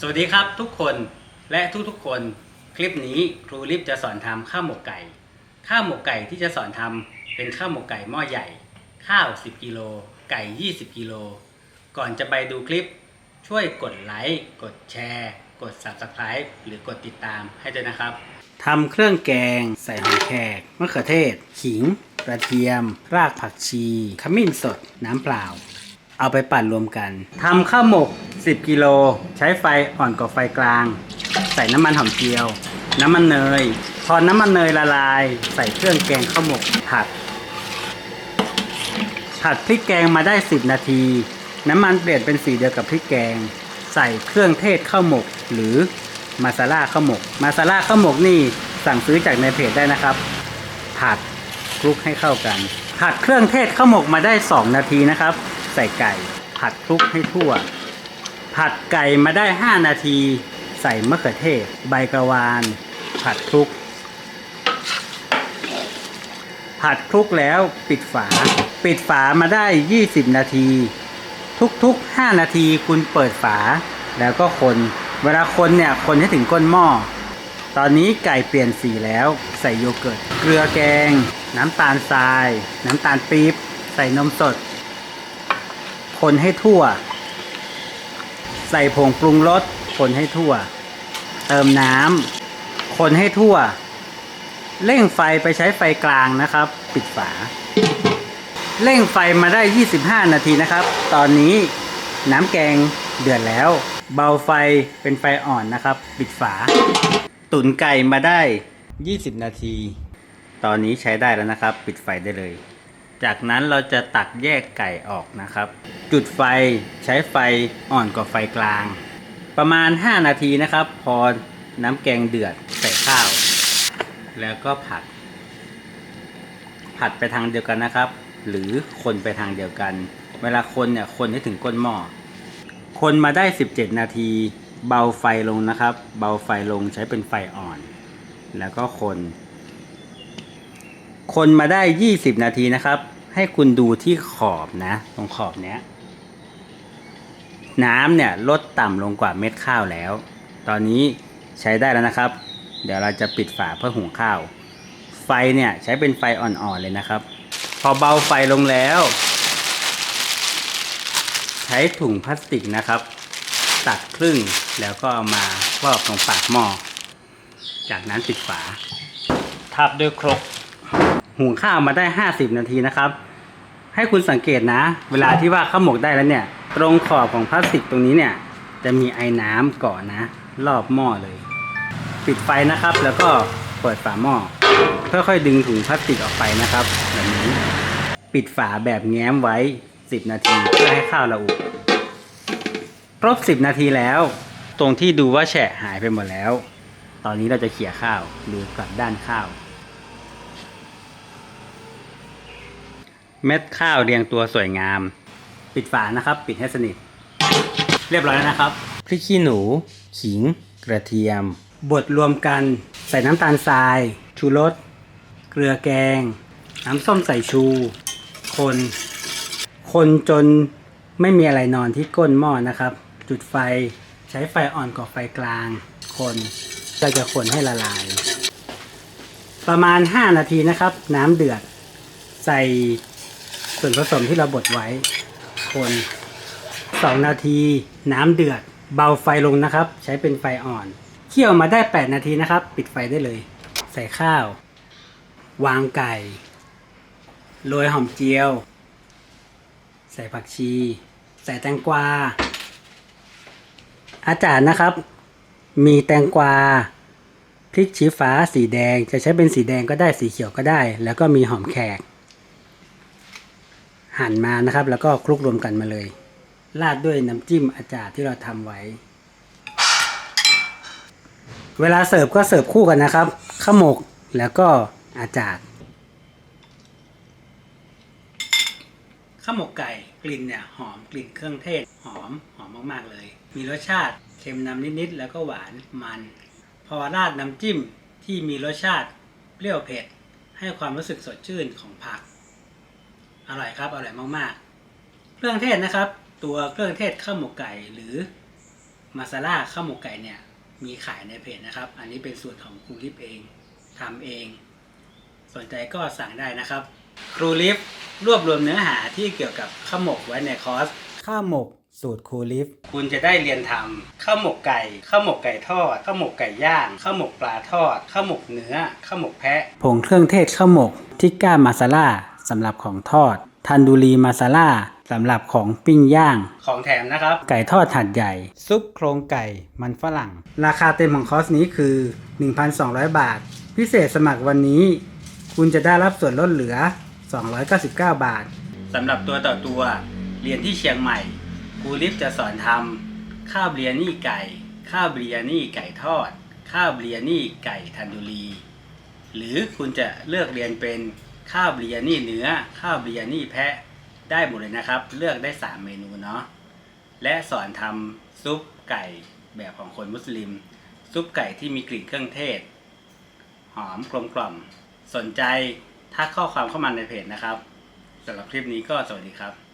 สวัสดีครับทุกคนและทุกๆคนคลิปนี้ครูลิฟจะสอนทำข้าวหมกไก่ ข้าวหมกไก่ที่จะสอนทำเป็นข้าวหมกไก่หม้อใหญ่ ข้าว 10 กิโลไก่ 20 กิโลก่อนจะไปดูคลิป ช่วยกดไลค์กดแชร์ กด Subscribe หรือกดติดตามให้ด้วยนะครับทำเครื่องแกง ใส่หอมแขกมะเขือเทศ ขิงกระเทียม รากผักชี ขมิ้นสด น้ำเปล่า เอาไปปั่นรวมกันทำข้าวหมก10 กิโล ใช้ไฟอ่อนกว่าไฟกลาง ใส่น้ำมันหอมเจียว น้ำมันเนย พอน้ำมันเนยละลาย ใส่เครื่องแกงข้าวหมกผัด ผัดพริกแกงมาได้ 10 นาที น้ำมันเปลี่ยนเป็นสีเดียวกับพริกแกง ใส่เครื่องเทศข้าวหมก หรือมาซาล่าข้าวหมก มาซาล่าข้าวหมกนี่สั่งซื้อจากในเพจได้นะครับ ผัดคลุกให้เข้ากัน ผัดเครื่องเทศข้าวหมกมาได้ 2 นาทีนะครับ ใส่ไก่ ผัดคลุกให้ทั่ว ผัดไก่มาได้ 5 นาที ใส่มะเขือเทศ ใบกระวาน ผัดคลุก ผัดคลุกแล้วปิดฝา ปิดฝามาได้ 20 นาที ทุกๆ 5 นาทีคุณเปิดฝา แล้วก็คน เวลาคนเนี่ย คนให้ถึงก้นหม้อ ตอนนี้ไก่เปลี่ยนสีแล้ว ใส่โยเกิร์ต เกลือแกง น้ำตาลทราย น้ำตาลปี๊บ ใส่นมสด คนให้ทั่ว ใส่ผงปรุงรสคนให้ทั่ว เติมน้ำคนให้ทั่ว เร่งไฟไปใช้ไฟกลางนะครับ ปิดฝา เร่งไฟมาได้ 25 นาทีนะครับ ตอนนี้น้ำแกงเดือดแล้ว เบาไฟเป็นไฟอ่อนนะครับ ปิดฝา ตุ๋นไก่มาได้ 20 นาที ตอนนี้ใช้ได้แล้วนะครับ ปิดไฟได้เลย จากนั้นเราจะตักแยกไก่ออกนะครับ จุดไฟใช้ไฟอ่อนกว่าไฟกลาง ประมาณ 5 นาทีนะครับ พอน้ำแกงเดือดใส่ข้าว แล้วก็ผัด ผัดไปทางเดียวกันนะครับ หรือคนไปทางเดียวกัน เวลาคนเนี่ยคนให้ถึงก้นหม้อคนมาได้ 17 นาที เบาไฟลงนะครับ เบาไฟลงใช้เป็นไฟอ่อน แล้วก็คน คนมาได้ 20 นาทีนะครับ ให้คุณดูที่ขอบนะ ตรงขอบเนี้ย น้ำเนี่ยลดต่ำลงกว่าเม็ดข้าวแล้ว ตอนนี้ใช้ได้แล้วนะครับ เดี๋ยวเราจะปิดฝาเพื่อหุงข้าว ไฟเนี่ยใช้เป็นไฟอ่อนๆเลยนะครับ พอเบาไฟลงแล้ว ใช้ถุงพลาสติกนะครับ ตัดครึ่งแล้วก็เอามาครอบตรงปากหม้อ จากนั้นปิดฝาทับด้วยครก หุงข้าวมาได้ 50 นาทีนะครับ ให้คุณสังเกตนะ เวลาที่ว่าข้าวหมกได้แล้วเนี่ย ตรงขอบของพลาสติกตรงนี้เนี่ย จะมีไอ้น้ำเกาะนะ รอบหม้อเลย ปิดไฟนะครับ แล้วก็เปิดฝาหม้อค่อยๆดึงถุงพลาสติกออกไปนะครับแบบนี้ปิดฝาแบบแง้มไว้ 10 นาทีเพื่อให้ข้าวละอุครบ 10 นาทีแล้ว ตรงที่ดูว่าแฉะหายไปหมดแล้ว ตอนนี้เราจะเขี่ยข้าวดูกลับด้านข้าว เม็ดข้าวเรียงตัวสวยงาม ปิดฝานะครับ ปิดให้สนิท เรียบร้อยแล้วนะครับ พริกขี้หนู ขิง กระเทียม บดรวมกันใส่น้ำตาลทราย ชูรส เกลือแกง น้ำส้มใสายชู คน คนจนไม่มีอะไรนอนที่ก้นหม้อนะครับ จุดไฟใช้ไฟอ่อนกว่าไฟกลาง คนเราจะคนให้ละลาย ประมาณ 5 นาทีนะครับ น้ำเดือด ใส่ ส่วนผสมที่เราบดไว้ คน2นาที น้ำเดือด เบาไฟลงนะครับ ใช้เป็นไฟอ่อน เคี่ยวมาได้ 8 นาทีนะครับ ปิดไฟได้เลย ใส่ข้าว วางไก่ โรยหอมเจียว ใส่ผักชี ใส่แตงกวา อาจารย์นะครับ มีแตงกวาพริกชี้ฟ้าสีแดงจะใช้เป็นสีแดงก็ได้สีเขียวก็ได้ แล้วก็มีหอมแขก หั่นมานะครับ แล้วก็คลุกรวมกันมาเลย ราดด้วยน้ำจิ้มอาจารย์ที่เราทำไว้ เวลาเสิร์ฟก็เสิร์ฟคู่กันนะครับข้าวหมกแล้วก็อาจารย์ข้าวหมกไก่กลิ่นเนี่ยหอมกลิ่นเครื่องเทศหอมหอมมากๆเลย มีรสชาติเค็มนำนิดๆแล้วก็หวานมัน พอราดน้ำจิ้มที่มีรสชาติเปรี้ยวเผ็ด ให้ความรู้สึกสดชื่นของผัก อร่อยครับอร่อยมากๆ เครื่องเทศนะครับ ตัวเครื่องเทศข้าวหมกไก่หรือมาซาล่าข้าวหมกไก่เนี่ยมีขายในเพจนะครับ อันนี้เป็นสูตรของครูลิฟเองทำเอง สนใจก็สั่งได้นะครับ ครูลิฟรวบรวมเนื้อหาที่เกี่ยวกับข้าวหมกไว้ในคอร์สข้าวหมกสูตรครูลิฟคุณจะได้เรียนทำข้าวหมกไก่ข้าวหมกไก่ทอดข้าวหมกไก่ย่างข้าวหมกปลาทอดข้าวหมกเนื้อข้าวหมกแพะผงเครื่องเทศข้าวหมกทิกก้ามาซาล่า สำหรับของทอด ทันดูรีมาซาล่าสำหรับของปิ้งย่าง ของแถมนะครับ ไก่ทอดหัดใหญ่ ซุปโครงไก่มันฝรั่ง ราคาเต็มของคอร์สนี้คือ 1,200 บาท พิเศษสมัครวันนี้ คุณจะได้รับส่วนลดเหลือ 299 บาทสำหรับตัวต่อตัวเรียนที่เชียงใหม่ครูลิฟจะสอนทำข้าวเบียนี่ไก่ ข้าวเบียนี่ไก่ทอด ข้าวเบียนี่ไก่ทันดูรี หรือคุณจะเลือกเรียนเป็น ข้าวเบียนี่เนื้อ ข้าวเบียนี่แพะได้หมดเลยนะครับ เลือกได้ 3 เมนูเนาะและสอนทำซุปไก่แบบของคนมุสลิม ซุปไก่ที่มีกลิ่นเครื่องเทศ หอมกลมกล่อม สนใจทักข้อความเข้ามาในเพจนะครับสำหรับคลิปนี้ก็สวัสดีครับ